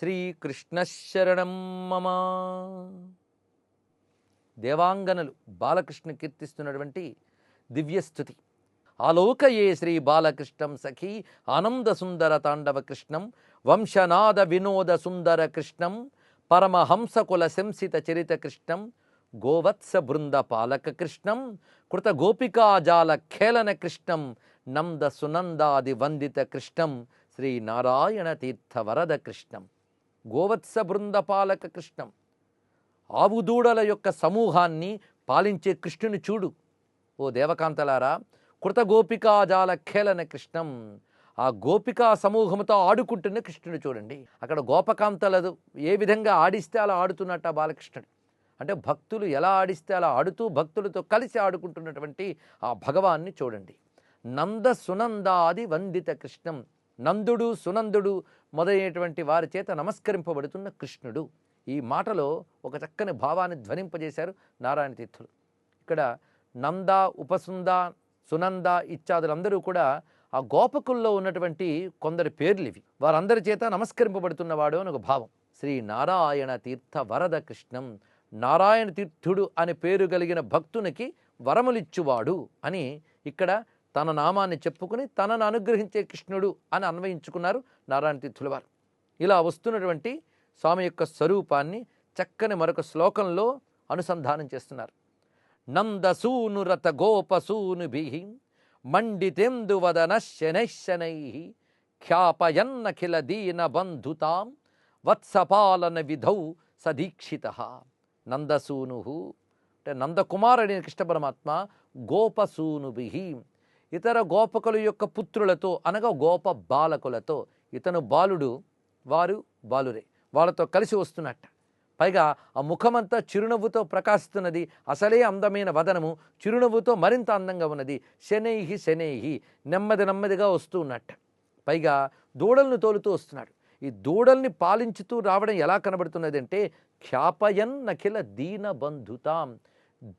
శ్రీకృష్ణశరణం మమ. దేవాంగనలు బాలకృష్ణ కీర్తిస్తున్నటువంటి దివ్యస్థుతి. ఆలోకయే శ్రీ బాలకృష్ణం సఖీ ఆనంద సుందర తాండవ కృష్ణం వంశనాద వినోద సుందర కృష్ణం పరమహంసకుల శంసిత చరిత కృష్ణం గోవత్స బృంద పాలక కృష్ణం కృత గోపికాజాల ఖేళన కృష్ణం నంద సునందాది వందిత కృష్ణం శ్రీ నారాయణ తీర్థ వరద కృష్ణం. గోవత్స బృందపాలక కృష్ణం. కృష్ణం ఆవుదూడల యొక్క సమూహాన్ని పాలించే కృష్ణుని చూడు. ఓ దేవకాంతలారా కృత గోపికాజాల ఖేళన కృష్ణం. ఆ గోపికా సమూహంతో ఆడుకుంటున్న కృష్ణుని చూడండి. అక్కడ గోపకాంతలదు ఏ విధంగా ఆడిస్తే అలా ఆడుతున్నట్ట ఆ బాలకృష్ణుడు. అంటే భక్తులు ఎలా ఆడిస్తే అలా ఆడుతూ భక్తులతో కలిసి ఆడుకుంటున్నటువంటి ఆ భగవాన్ని చూడండి. నంద సునందాది వందిత కృష్ణం. నందుడు సునందుడు మొదలైనటువంటి వారి చేత నమస్కరింపబడుతున్న కృష్ణుడు. ఈ మాటలో ఒక చక్కని భావాన్ని ధ్వనింపజేశారు నారాయణ తీర్థులు ఇక్కడ నంద ఉపసుంద సునంద ఇత్యాదులందరూ కూడా ఆ గోపకుల్లో ఉన్నటువంటి కొందరి పేర్లు ఇవి. వారందరి చేత నమస్కరింపబడుతున్నవాడు అని ఒక భావం. శ్రీ నారాయణ తీర్థ వరద కృష్ణం నారాయణ తీర్థుడు అనే పేరు కలిగిన భక్తునికి వరములిచ్చువాడు అని ఇక్కడ తన నామాన్ని చెప్పుకుని తనను అనుగ్రహించే కృష్ణుడు అని అన్వయించుకున్నారు నారాయణ తీర్థుల వారు. ఇలా వస్తున్నటువంటి స్వామి యొక్క స్వరూపాన్ని చక్కని మరొక శ్లోకంలో అనుసంధానం చేస్తున్నారు. నందసూను రత గోపసూనుభి మండితెందు వదన శనై ఖ్యాపయన్నఖిల దీన బంధుతాం వత్సపాలన విధౌ సదీక్షిత. నందసూను అంటే నందకుమారుడైన కృష్ణ పరమాత్మ గోపసూనుభి ఇతర గోపకుల యొక్క పుత్రులతో అనగా గోప బాలకులతో ఇతను బాలుడు వారు బాలురే. వాళ్ళతో కలిసి వస్తున్నట్ట. పైగా ఆ ముఖమంతా చిరునవ్వుతో ప్రకాశిస్తున్నది అసలే అందమైన వదనము చిరునవ్వుతో మరింత అందంగా ఉన్నది శనైహి శనైహి నెమ్మది నెమ్మదిగా వస్తూ ఉన్నట్ట. పైగా దూడలను తోలుతూ వస్తున్నాడు. ఈ దూడల్ని పాలించుతూ రావడం ఎలా కనబడుతున్నది అంటే ఖ్యాపయన్ నఖిల దీన బంధుతాం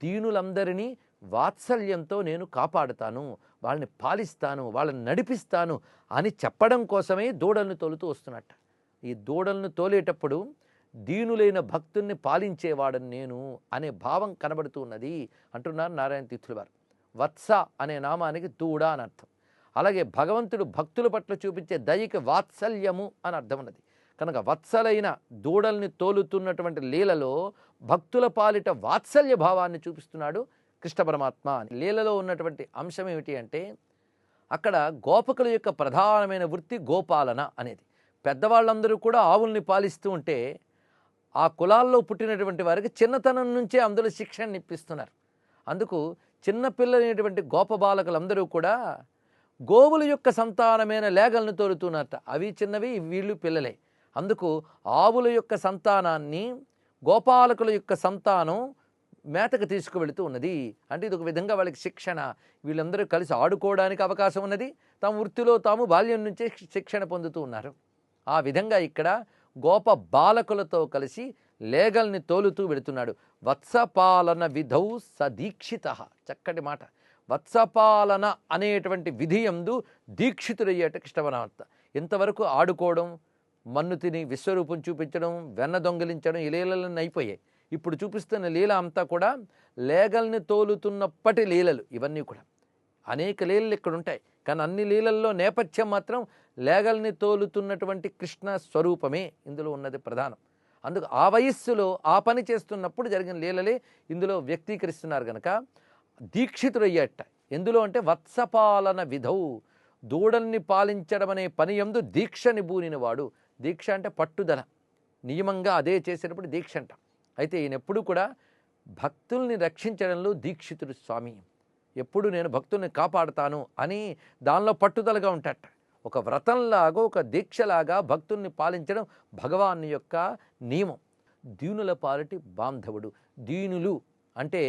దీనులందరినీ వాత్సల్యంతో నేను కాపాడుతాను వాళ్ళని పాలిస్తాను వాళ్ళని నడిపిస్తాను అని చెప్పడం కోసమే దూడల్ని తోలుతూ వస్తున్నట్ట. ఈ దూడలను తోలేటప్పుడు దీనులైన భక్తుల్ని పాలించేవాడని నేను అనే భావం కనబడుతూ ఉన్నది అంటున్నారు నారాయణ తీర్థుల వారు. వత్స అనే నామానికి దూడ అని అర్థం. అలాగే భగవంతుడు భక్తుల పట్ల చూపించే దయకి వాత్సల్యము అని అర్థం ఉన్నది. కనుక వత్సలైన దూడల్ని తోలుతున్నటువంటి లీలలో భక్తుల పాలిట వాత్సల్య భావాన్ని చూపిస్తున్నాడు. కృష్ణ పరమాత్మ అని. లీలలో ఉన్నటువంటి అంశం ఏమిటి అంటే అక్కడ గోపకుల యొక్క ప్రధానమైన వృత్తి గోపాలన అనేది. పెద్దవాళ్ళందరూ కూడా ఆవుల్ని పాలిస్తూ ఉంటే ఆ కులాల్లో పుట్టినటువంటి వారికి చిన్నతనం నుంచే అందులో శిక్షణ ఇప్పిస్తున్నారు. అందుకు చిన్నపిల్లలైనటువంటి గోప బాలకులందరూ కూడా గోవుల యొక్క సంతానమైన లేగలను తోలుతున్నట్ట అవి చిన్నవి వీళ్ళు పిల్లలే. అందుకు ఆవుల యొక్క సంతానాన్ని గోపాలకుల యొక్క సంతానం మేతకు తీసుకువెళుతూ ఉన్నది. అంటే ఇది ఒక విధంగా వాళ్ళకి శిక్షణ. వీళ్ళందరూ కలిసి ఆడుకోవడానికి అవకాశం ఉన్నది. తమ వృత్తిలో తాము బాల్యం నుంచే శిక్షణ పొందుతూ ఉన్నారు. ఆ విధంగా ఇక్కడ గోప బాలకులతో కలిసి లేగల్ని తోలుతూ వెళుతున్నాడు. వత్సపాలన విధౌ సదీక్షిత. చక్కటి మాట. వత్సపాలన అనేటువంటి విధియందు దీక్షితుడయ్యేట కృష్ణవనార్త ఇంతవరకు ఆడుకోవడం మన్ను తిని విశ్వరూపం చూపించడం వెన్న దొంగిలించడం ఈ అయిపోయాయి. ఇప్పుడు చూపిస్తున్న లీల అంతా కూడా లేగల్ని తోలుతున్నప్పటి లీలలు ఇవన్నీ కూడా. అనేక లీలలు ఇక్కడ ఉంటాయి. కానీ అన్ని లీలల్లో నేపథ్యం మాత్రం లేగల్ని తోలుతున్నటువంటి కృష్ణ స్వరూపమే ఇందులో ఉన్నది ప్రధానం. అందుకు ఆ వయస్సులో ఆ పని చేస్తున్నప్పుడు జరిగిన లీలలే ఇందులో వ్యక్తీకరిస్తున్నారు కనుక దీక్షితుడయ్యేట. ఎందులో అంటే వత్సపాలన విధౌ. దూడల్ని పాలించడం అనే పని ఎందు దీక్షని బూనినవాడు దీక్ష అంటే పట్టుదల. నియమంగా అదే చేసినప్పుడు దీక్ష అంటాం. అయితే ఈయన ఎప్పుడు కూడా భక్తుల్ని రక్షించడంలో దీక్షితుడు స్వామి. ఎప్పుడు నేను భక్తుల్ని కాపాడుతాను అని దానిలో పట్టుదలగా ఉంటాట ఒక వ్రతంలాగా ఒక దీక్షలాగా భక్తుల్ని పాలించడం భగవాన్ యొక్క నియమం. దీనుల పాలిటి బాంధవుడు దీనులు అంటే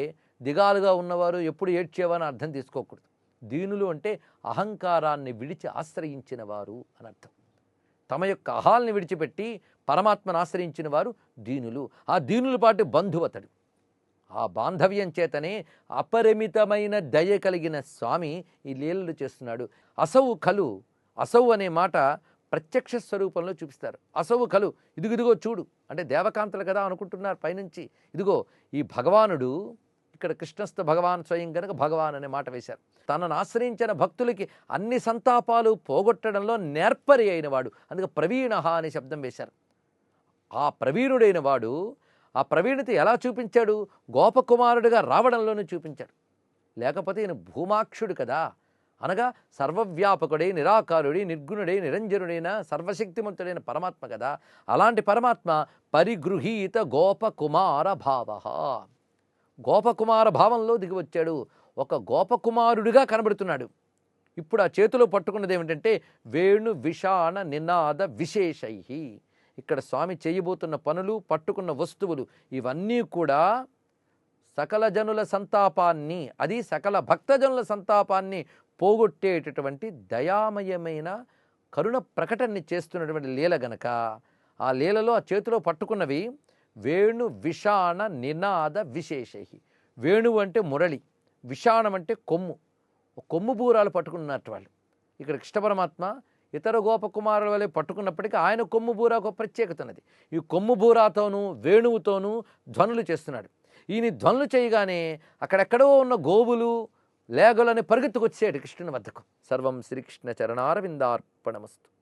దిగాలుగా ఉన్నవారు ఎప్పుడు ఏడ్చేవారని అర్థం తీసుకోకూడదు. దీనులు అంటే అహంకారాన్ని విడిచి ఆశ్రయించిన వారు అని అర్థం. తమ యొక్క అహాల్ని విడిచిపెట్టి పరమాత్మను ఆశ్రయించిన వారు దీనులు. ఆ దీనుల పాటు బంధువతడు ఆ బాంధవ్యం చేతనే అపరిమితమైన దయ కలిగిన స్వామి ఈ లీలలు చేస్తున్నాడు. అసౌ కలు అసౌ అనే మాట ప్రత్యక్ష స్వరూపంలో చూపిస్తారు. అసవు కలు ఇదిగిదిగో చూడు. అంటే దేవకాంతలు కదా అనుకుంటున్నారు పైనుంచి. ఇదిగో ఈ భగవానుడు ఇక్కడ కృష్ణస్థ భగవాన్ స్వయం గనక భగవాన్ అనే మాట వేశారు. తనను ఆశ్రయించిన భక్తులకి అన్ని సంతాపాలు పోగొట్టడంలో నేర్పరి అయిన వాడు. అందుకే ప్రవీణ అనే శబ్దం వేశారు. ఆ ప్రవీణుడైన వాడు ఆ ప్రవీణత ఎలా చూపించాడు? గోపకుమారుడిగా రావడంలోనూ చూపించాడు. లేకపోతే ఈయన భూమాక్షుడు కదా. అనగా సర్వవ్యాపకుడై నిరాకారుడై నిర్గుణుడై నిరంజనుడైన సర్వశక్తిమంతుడైన పరమాత్మ కదా. అలాంటి పరమాత్మ పరిగృహీత గోపకుమార భావ. గోపకుమార భావంలో దిగి వచ్చాడు ఒక గోపకుమారుడిగా కనబడుతున్నాడు. ఇప్పుడు ఆ చేతిలో పట్టుకున్నది ఏమిటంటే వేణు విషాణ నినాద విశేషై ఇక్కడ స్వామి చేయబోతున్న పనులు పట్టుకున్న వస్తువులు ఇవన్నీ కూడా సకల జనుల సంతాపాన్ని అది సకల భక్తజనుల సంతాపాన్ని పోగొట్టేటటువంటి దయామయమైన కరుణ ప్రకటనని చేస్తున్నటువంటి లీల గనక. ఆ లీలలో ఆ చేతిలో పట్టుకున్నవి వేణు విషాణ నినాద విశేషై వేణువు అంటే మురళి విషాణం అంటే కొమ్ము. కొమ్ము బూరాలు పట్టుకున్నట్టు వాళ్ళు. ఇక్కడ కృష్ణ పరమాత్మ ఇతర గోపకుమారుల వలె పట్టుకున్నప్పటికీ ఆయన కొమ్ము బూర ఒక ప్రత్యేకత ఉన్నది. ఈ కొమ్ము బూరాతోనూ వేణువుతోనూ ధ్వనులు చేస్తున్నాడు. ఈయన ధ్వనులు చేయగానే అక్కడెక్కడో ఉన్న గోవులు లేగలని పరిగెత్తుకొచ్చాడు కృష్ణుని వద్దకు. సర్వం శ్రీకృష్ణ చరణారవిందార్పణమస్తు.